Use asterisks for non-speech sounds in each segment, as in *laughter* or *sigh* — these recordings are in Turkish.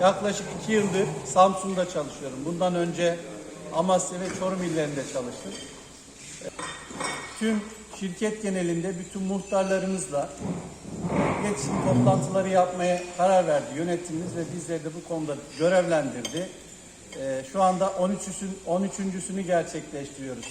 Yaklaşık iki yıldır Samsun'da çalışıyorum. Bundan önce Amasya ve Çorum illerinde çalıştım. Tüm şirket genelinde bütün muhtarlarımızla iletişim toplantıları yapmaya karar verdi yönetimimiz ve bizleri de bu konuda görevlendirdi. Ee, şu anda 13'üsün 13.sünü gerçekleştiriyoruz.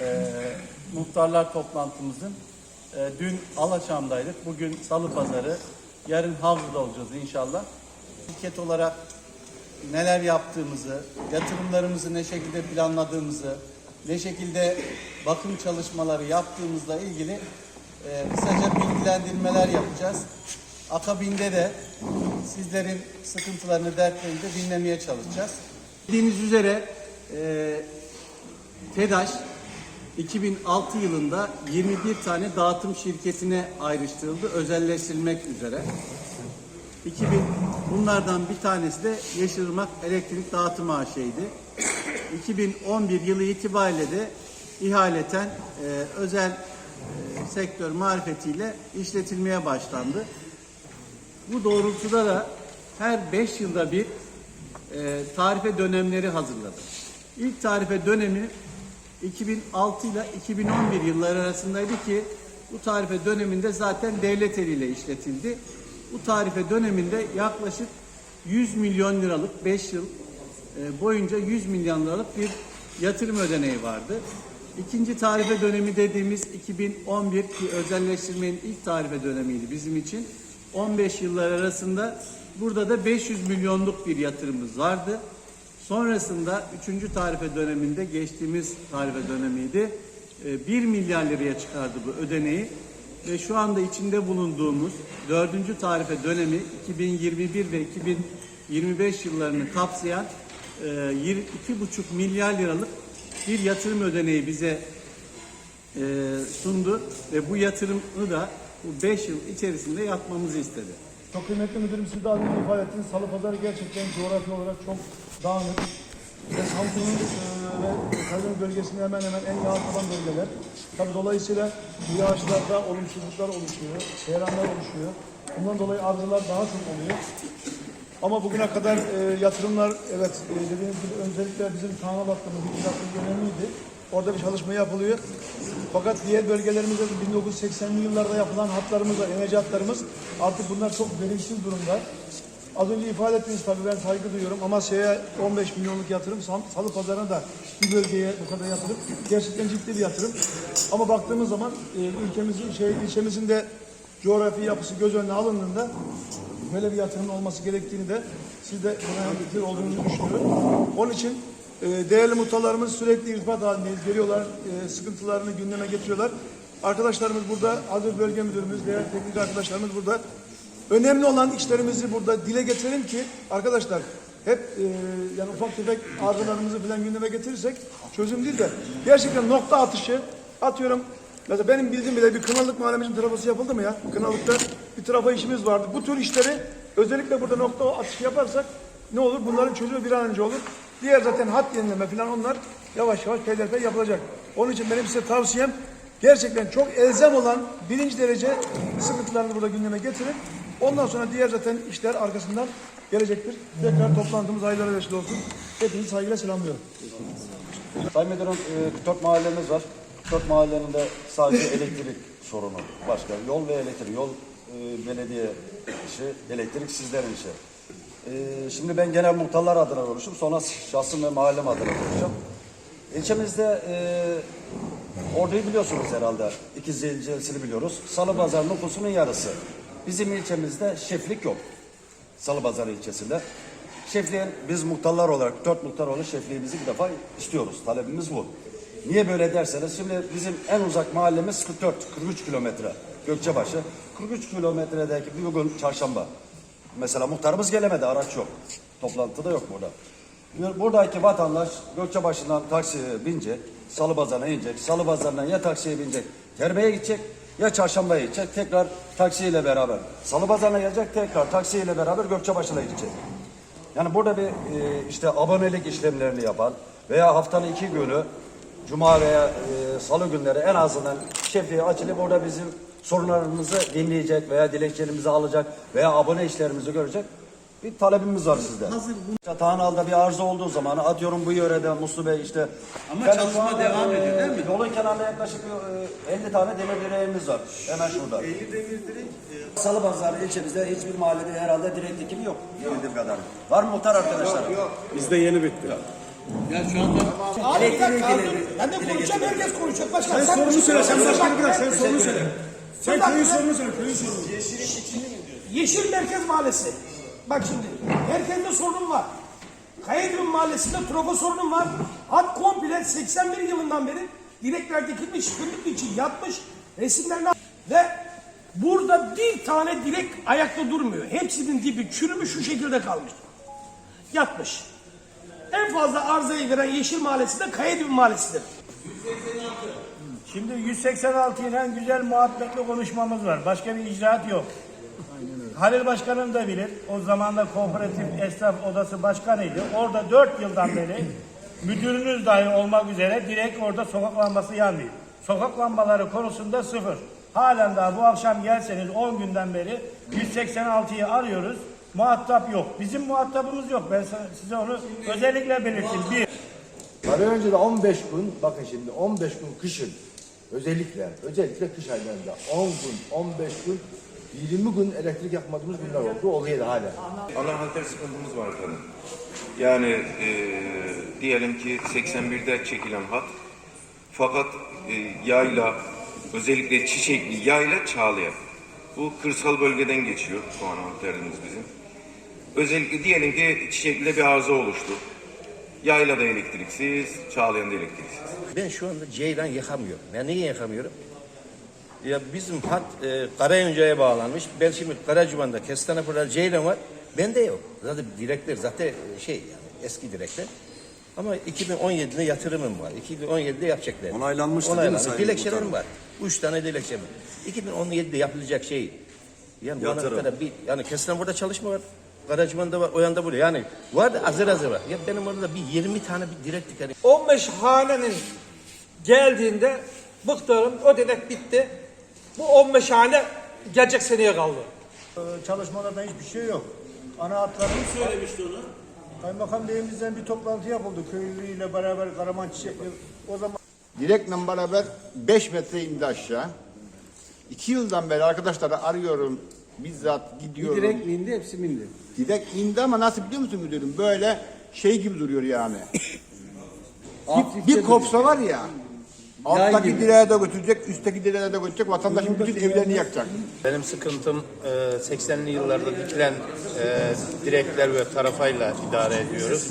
Ee, muhtarlar toplantımızın. Ee, dün Alaçam'daydık. Bugün Salı Pazarı. Yarın Havlu'da olacağız inşallah. Şirket olarak neler yaptığımızı, yatırımlarımızı ne şekilde planladığımızı, ne şekilde bakım çalışmaları yaptığımızla ilgili e, kısaca bilgilendirmeler yapacağız. Akabinde de sizlerin sıkıntılarını, dertlerini de dinlemeye çalışacağız. Bildiğiniz üzere e, TEDAŞ 2006 yılında 21 tane dağıtım şirketine ayrıştırıldı, özelleştirilmek üzere. 2000 bunlardan bir tanesi de Yeşilırmak Elektrik Dağıtım AŞ'ydi. 2011 yılı itibariyle de ihaleten e, özel e, sektör marifetiyle işletilmeye başlandı. Bu doğrultuda da her 5 yılda bir e, tarife dönemleri hazırladı. İlk tarife dönemi 2006 ile 2011 yılları arasındaydı ki bu tarife döneminde zaten devlet eliyle işletildi. Bu tarife döneminde yaklaşık 100 milyon liralık 5 yıl e, boyunca 100 milyon liralık bir yatırım ödeneği vardı. İkinci tarife dönemi dediğimiz 2011 ki özelleştirmenin ilk tarife dönemiydi bizim için. 15 yıllar arasında burada da 500 milyonluk bir yatırımımız vardı. Sonrasında 3. tarife döneminde geçtiğimiz tarife dönemiydi. E, 1 milyar liraya çıkardı bu ödeneği ve şu anda içinde bulunduğumuz 4. tarife dönemi 2021 ve 2025 yıllarını kapsayan e, 22,5 milyar liralık bir yatırım ödeneği bize e, sundu ve bu yatırımı da bu 5 yıl içerisinde yapmamızı istedi. Çok kıymetli müdürüm siz de önce ifade ettiniz. Salı Pazarı gerçekten coğrafi olarak çok dağınık. Ve Samsun'un ve Karadeniz bölgesinde hemen hemen en yağış alan bölgeler. Tabi dolayısıyla bu yağışlarda olumsuzluklar oluşuyor, seyranlar oluşuyor. Bundan dolayı arızalar daha çok oluyor. Ama bugüne kadar e, yatırımlar evet e, dediğiniz gibi öncelikle bizim kanal hattımız, hattımız önemliydi. Orada bir çalışma yapılıyor. Fakat diğer bölgelerimizde de 1980'li yıllarda yapılan hatlarımız var, hatlarımız. Artık bunlar çok verimsiz durumda. Az önce ifade ettiniz tabii ben saygı duyuyorum. Amasya'ya 15 milyonluk yatırım, Salı Pazarı'na da bir bölgeye bu kadar yatırım. Gerçekten ciddi bir yatırım. Ama baktığımız zaman e, ülkemizin, şey, ilçemizin de coğrafi yapısı göz önüne alındığında böyle bir yatırımın olması gerektiğini de siz de buna fikir olduğunuzu düşünüyorum. Onun için e, değerli muhtarlarımız sürekli irtibat halindeyiz. Geliyorlar, e, sıkıntılarını gündeme getiriyorlar. Arkadaşlarımız burada, Hazır Bölge Müdürümüz, değerli teknik arkadaşlarımız burada. Önemli olan işlerimizi burada dile getirelim ki arkadaşlar hep e, yani ufak tefek arızalarımızı falan gündeme getirirsek çözüm değil de gerçekten nokta atışı atıyorum Mesela benim bildiğim bile bir Kınalık mahallemizin trafosu yapıldı mı ya? Kınalık'ta bir trafo işimiz vardı. Bu tür işleri özellikle burada nokta atışı yaparsak ne olur? Bunların çözümü bir an önce olur. Diğer zaten hat yenileme falan onlar yavaş yavaş peyderpey yapılacak. Onun için benim size tavsiyem gerçekten çok elzem olan birinci derece sıkıntılarını burada gündeme getirin. Ondan sonra diğer zaten işler arkasından gelecektir. Tekrar toplantımız hayırlara vesile olsun. Hepinizi saygıyla selamlıyorum. Sayın Müdürüm, e, 44 mahallemiz var. 44 mahallenin de sadece elektrik sorunu. Başka yol ve elektrik. Yol e, belediye işi, elektrik sizlerin işi. E, şimdi ben genel muhtarlar adına konuşup sonra şahsım ve mahallem adına konuşacağım. İlçemizde e, orduyu biliyorsunuz herhalde. İkizli ilçesini biliyoruz. Salı Pazarı nüfusunun yarısı. Bizim ilçemizde şeflik yok. Salı Pazarı ilçesinde. Şefliğin biz muhtarlar olarak, dört muhtar olarak şefliğimizi bir defa istiyoruz. Talebimiz bu. Niye böyle derseniz şimdi bizim en uzak mahallemiz 44, 43 kilometre Gökçebaşı. 43 kilometredeki bir gün çarşamba. Mesela muhtarımız gelemedi, araç yok. Toplantıda yok burada. Buradaki vatandaş Gökçebaşı'ndan taksiye binecek, Salı Pazarı'na inecek, Salı Pazarı'ndan ya taksiye binecek, Terbe'ye gidecek ya Çarşamba'ya gidecek, tekrar taksiyle beraber. Salı Pazarı'na gelecek, tekrar taksiyle beraber Gökçebaşı'na gidecek. Yani burada bir e, işte abonelik işlemlerini yapan veya haftanın iki günü Cuma veya e, Salı günleri en azından şefliği açılıp orada bizim sorunlarımızı dinleyecek veya dilekçelerimizi alacak veya abone işlerimizi görecek bir talebimiz var sizden. Hazır Tahanal'da bir arıza olduğu zaman atıyorum bu yörede Muslu Bey işte. Ama Ben çalışma an, devam e, ediyor, değil mi? Yolun kenarında yaklaşık e, 50 tane demir direğimiz var. Hemen şurada. 50 demir direk Salı Pazarı ilçemizde hiçbir mahallede herhalde direk dikimi yok. Bildiğim kadar. Var mı muhtar arkadaşlar? Bizde yeni bitti. Ya şu anda Abi bir dakika. Ben de konuşacağım herkes konuşacak. Başkan Sen sorunu söyle, sen başkanı bırak, sen sorunu söyle. Sen köyün sorunu söyle, köyün sorunu. Yeşil Merkez Mahallesi. Bak şimdi herkeste sorun var. Kayadırım Mahallesi'nde trafo sorunum var. Hat komple 81 yılından beri direkler dikilmiş, kırık için yatmış. Resimlerine ve burada bir tane direk ayakta durmuyor. Hepsinin dibi çürümüş şu şekilde kalmış. Yatmış. En fazla arızayı veren Yeşil Mahallesi de Kayadırım Mahallesi'dir. Şimdi 186 ile güzel muhabbetli konuşmamız var. Başka bir icraat yok. Halil Başkanım da bilir. O zaman da kooperatif esnaf odası başkanıydı. Orada 4 yıldan beri müdürünüz dahi olmak üzere direkt orada sokak lambası yanmıyor. Sokak lambaları konusunda sıfır. Halen daha bu akşam gelseniz 10 günden beri 186'yı arıyoruz. Muhatap yok. Bizim muhatabımız yok. Ben size onu özellikle belirttim. Bir. Daha önce de 15 gün, bakın şimdi 15 gün kışın, özellikle, özellikle kış aylarında 10 gün, 15 gün, 20 gün elektrik yakmadığımız günler oldu, oluyor da hala. Ana halter sıkıntımız var efendim. Yani eee, diyelim ki 81'de çekilen hat fakat eee, yayla özellikle çiçekli yayla çağlayan bu kırsal bölgeden geçiyor şu an halterimiz bizim. Özellikle diyelim ki çiçekli'de bir arıza oluştu. Yayla da elektriksiz, çağlayan da elektriksiz. Ben şu anda ceylan yakamıyorum. Ben niye yakamıyorum? Ya bizim hat e, Karayönca'ya bağlanmış. Ben şimdi Karacuman'da Kestanepur'da ceylan var. Bende yok. Zaten direkler zaten e, şey yani eski direkler. Ama 2017'de yatırımım var. 2017'de yapacaklar. Onaylanmıştı değil mi Onaylanmış. Sayın Dilekçelerim var. Üç tane dilekçem var. 2017'de yapılacak şey. Yani Yatırım. kadar bir yani Kestanepur'da çalışma var. Karacuman'da var, o yanda burada. Yani var da azır azır var. Ya benim orada bir 20 tane bir direk dikerim. 15 hanenin geldiğinde muhtarım o denek bitti. Bu 15 hane gelecek seneye kaldı. Ee, Çalışmalardan hiçbir şey yok. Ana hatların... Kim söylemişti onu? Kaymakam beyimizden bir toplantı yapıldı köylüyle beraber Karaman Çiçekli. O zaman Direkle beraber 5 metre indi aşağı. 2 yıldan beri arkadaşları arıyorum, bizzat gidiyorum. direkt mi indi hepsi mi indi? Direk indi ama nasıl biliyor musun müdürüm? Böyle şey gibi duruyor yani. *coughs* bir, bir kopsa var ya, alttaki gibi. direğe de götürecek, üstteki direğe de götürecek, vatandaşın bütün evlerini yakacak. Benim sıkıntım e, 80'li yıllarda dikilen e, direkler ve tarafayla idare ediyoruz.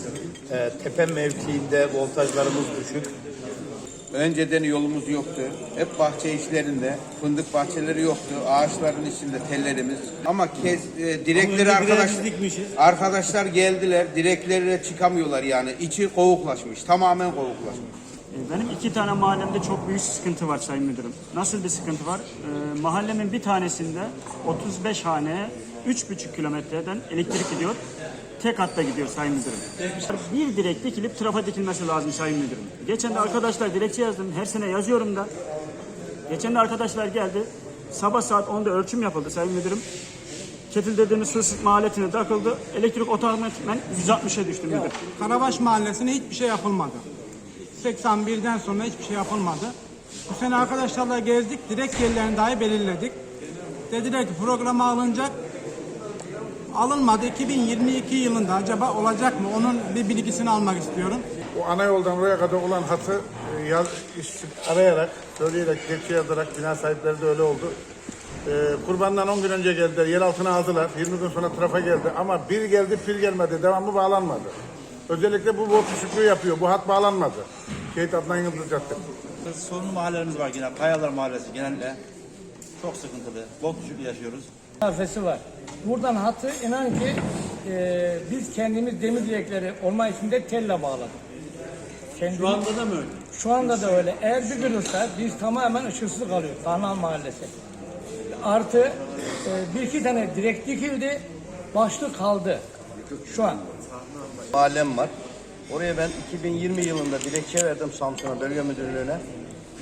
E, tepe mevkiinde voltajlarımız düşük. Önceden yolumuz yoktu. Hep bahçe içlerinde. Fındık bahçeleri yoktu. Ağaçların içinde tellerimiz. Ama kez, e, direkleri arkadaş, arkadaşlar geldiler. Direklerle çıkamıyorlar yani. İçi kovuklaşmış. Tamamen kovuklaşmış. Benim iki tane mahallemde çok büyük sıkıntı var Sayın Müdürüm. Nasıl bir sıkıntı var? Ee, mahallemin bir tanesinde 35 haneye 3,5 kilometreden elektrik gidiyor. Tek hatta gidiyor Sayın Müdürüm. Bir direk dikilip trafa dikilmesi lazım Sayın Müdürüm. Geçen de arkadaşlar dilekçe yazdım. Her sene yazıyorum da. Geçen de arkadaşlar geldi. Sabah saat 10'da ölçüm yapıldı Sayın Müdürüm. Ketil dediğimiz su ısıtma aletine takıldı. Elektrik otomatikmen 160'a düştü müdür. Karabaş Mahallesi'ne hiçbir şey yapılmadı. 81'den sonra hiçbir şey yapılmadı. Bu sene arkadaşlarla gezdik, direkt yerlerini dahi belirledik. Dediler ki programa alınacak. Alınmadı. 2022 yılında acaba olacak mı? Onun bir bilgisini almak istiyorum. o ana yoldan oraya kadar olan hatı e, yaz, arayarak, söyleyerek, dilekçe yazarak bina sahipleri de öyle oldu. Ee, kurbandan 10 gün önce geldiler, yer altına aldılar. 20 gün sonra trafa geldi ama bir geldi, pir gelmedi, devamlı bağlanmadı. Özellikle bu volt düşüklüğü yapıyor, bu hat bağlanmadı. Şehit Adnan Yıldız Caddesi. Sorunlu mahallelerimiz var yine. Kayalar Mahallesi genelde. Çok sıkıntılı. Bol düşüklüğü yaşıyoruz. Mesafesi var. Buradan hatı inan ki e, biz kendimiz demir direkleri orman içinde telle bağladık. Kendimiz, Şu anda da mı öyle? şu anda da öyle. Eğer bir gün olsa biz tamamen ışıksız kalıyoruz. Karnal Mahallesi. Artı e, bir iki tane direk dikildi. Başlık kaldı. Şu an. Mahallem var. Oraya ben 2020 yılında dilekçe verdim Samsun'a bölge müdürlüğüne.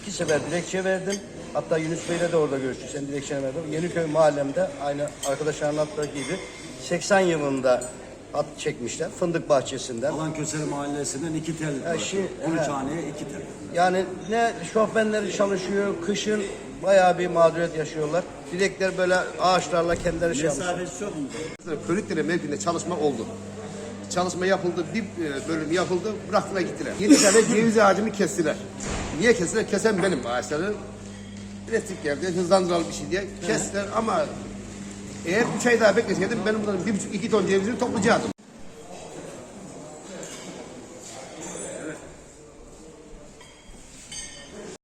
iki sefer dilekçe verdim. Hatta Yunus Bey'le de orada görüştük. Sen dilekçeni verdin. Yeniköy mahallemde aynı arkadaşlar anlattığı gibi 80 yılında hat çekmişler. Fındık bahçesinden. Alan Köseri Mahallesi'nden iki tel Ya var. şi- 13 he. haneye iki tel. Yani ne şofbenleri çalışıyor, kışın bayağı bir mağduriyet yaşıyorlar. Dilekler böyle ağaçlarla kendileri şey yapmışlar. Körükdere mevkinde çalışma oldu. Çalışma yapıldı, bir e, bölüm yapıldı, bıraktılar gittiler. Yedi tane ceviz ağacını kestiler. Niye kestiler? Kesen benim ağaçları. Ürettik geldi, hızlandıralım bir şey diye kestiler ama eğer üç ay daha bekleseydim ben bunların bir buçuk iki ton cevizini toplayacaktım.